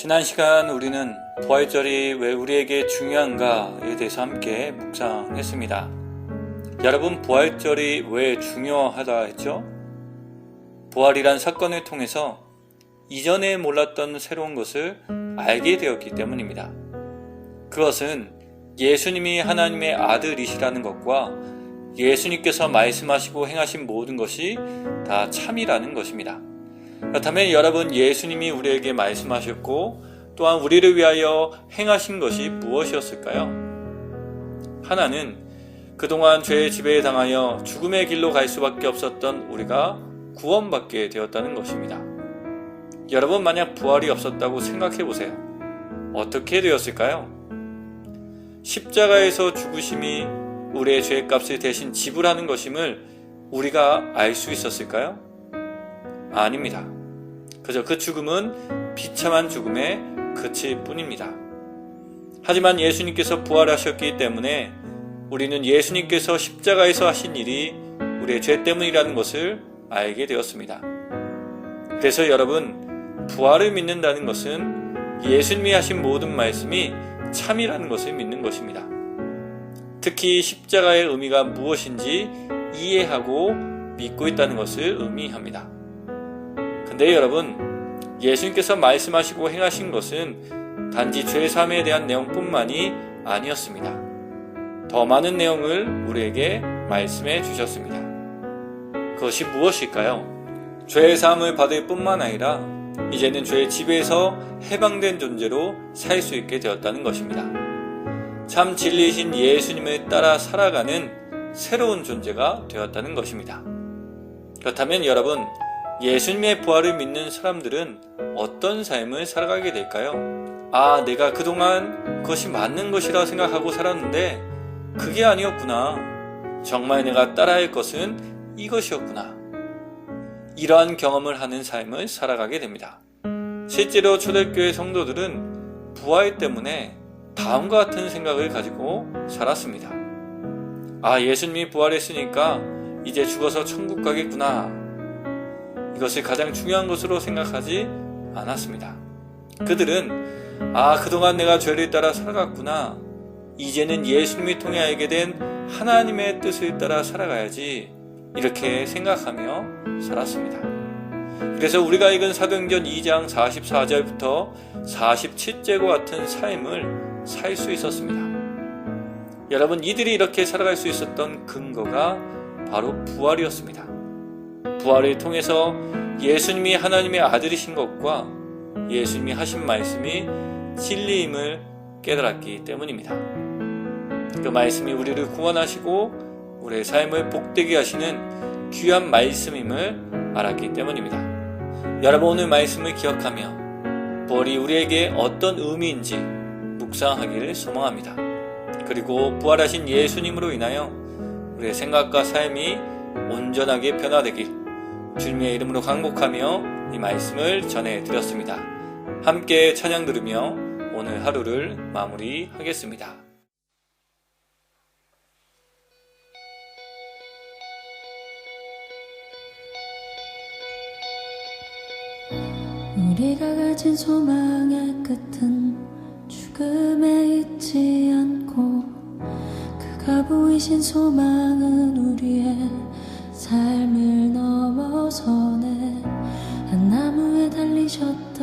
지난 시간 우리는 부활절이 왜 우리에게 중요한가에 대해서 함께 묵상했습니다. 여러분, 부활절이 왜 중요하다 했죠? 부활이란 사건을 통해서 이전에 몰랐던 새로운 것을 알게 되었기 때문입니다. 그것은 예수님이 하나님의 아들이시라는 것과 예수님께서 말씀하시고 행하신 모든 것이 다 참이라는 것입니다. 그렇다면 여러분 예수님이 우리에게 말씀하셨고 또한 우리를 위하여 행하신 것이 무엇이었을까요? 하나는 그동안 죄의 지배에 당하여 죽음의 길로 갈 수밖에 없었던 우리가 구원받게 되었다는 것입니다. 여러분 만약 부활이 없었다고 생각해 보세요. 어떻게 되었을까요? 십자가에서 죽으심이 우리의 죄 값을 대신 지불하는 것임을 우리가 알 수 있었을까요? 아닙니다. 그저 그 죽음은 비참한 죽음에 그칠 뿐입니다. 하지만 예수님께서 부활하셨기 때문에 우리는 예수님께서 십자가에서 하신 일이 우리의 죄 때문이라는 것을 알게 되었습니다. 그래서 여러분, 부활을 믿는다는 것은 예수님이 하신 모든 말씀이 참이라는 것을 믿는 것입니다. 특히 십자가의 의미가 무엇인지 이해하고 믿고 있다는 것을 의미합니다. 근데 여러분, 예수님께서 말씀하시고 행하신 것은 단지 죄사함에 대한 내용뿐만이 아니었습니다. 더 많은 내용을 우리에게 말씀해 주셨습니다. 그것이 무엇일까요? 죄의 사함을 받을 뿐만 아니라 이제는 죄의 지배에서 해방된 존재로 살 수 있게 되었다는 것입니다. 참 진리이신 예수님을 따라 살아가는 새로운 존재가 되었다는 것입니다. 그렇다면 여러분, 예수님의 부활을 믿는 사람들은 어떤 삶을 살아가게 될까요? 아, 내가 그동안 그것이 맞는 것이라 생각하고 살았는데 그게 아니었구나. 정말 내가 따라할 것은 이것이었구나. 이러한 경험을 하는 삶을 살아가게 됩니다. 실제로 초대교회 성도들은 부활 때문에 다음과 같은 생각을 가지고 살았습니다. 아, 예수님이 부활했으니까 이제 죽어서 천국 가겠구나. 이것을 가장 중요한 것으로 생각하지 않았습니다. 그들은 아, 그동안 내가 죄를 따라 살아갔구나. 이제는 예수님이 통해 알게 된 하나님의 뜻을 따라 살아가야지. 이렇게 생각하며 살았습니다. 그래서 우리가 읽은 사도행전 2장 44절부터 47절과 같은 삶을 살 수 있었습니다. 여러분, 이들이 이렇게 살아갈 수 있었던 근거가 바로 부활이었습니다. 부활을 통해서 예수님이 하나님의 아들이신 것과 예수님이 하신 말씀이 진리임을 깨달았기 때문입니다. 그 말씀이 우리를 구원하시고 우리의 삶을 복되게 하시는 귀한 말씀임을 알았기 때문입니다. 여러분 오늘 말씀을 기억하며 부활이 우리에게 어떤 의미인지 묵상하기를 소망합니다. 그리고 부활하신 예수님으로 인하여 우리의 생각과 삶이 온전하게 변화되길 주님의 이름으로 강복하며 이 말씀을 전해드렸습니다. 함께 찬양 들으며 오늘 하루를 마무리하겠습니다. 우리가 가진 소망의 끝은 죽음에 있지 않고 그가 보이신 소망은 우리의 삶을 넘어서네 한 나무에 달리셨던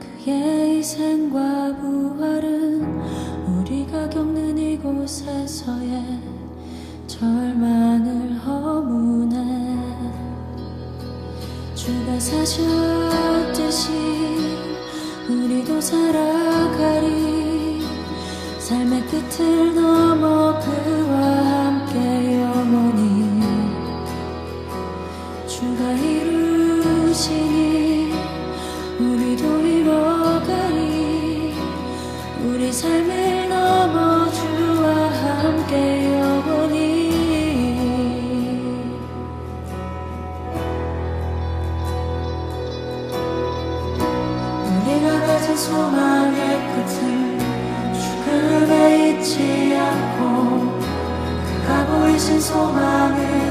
그의 희생과 부활은 우리가 겪는 이곳에서의 절망을 허무네. 주가 사셨듯이 우리도 살아가리. 삶의 끝을 넘어 그와 주가 이루시니 우리도 이뤄가리 우리 삶을 넘어 주와 함께 영원히 우리가 가진 소망의 끝을 죽음에 있지 않고 그가 보이신 삶을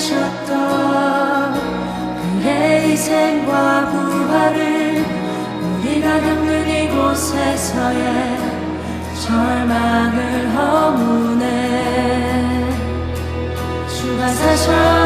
이루셨던 그의 희생과 부활을 우리가 겪는 이곳에서의 절망을 허무네. 주가 사셔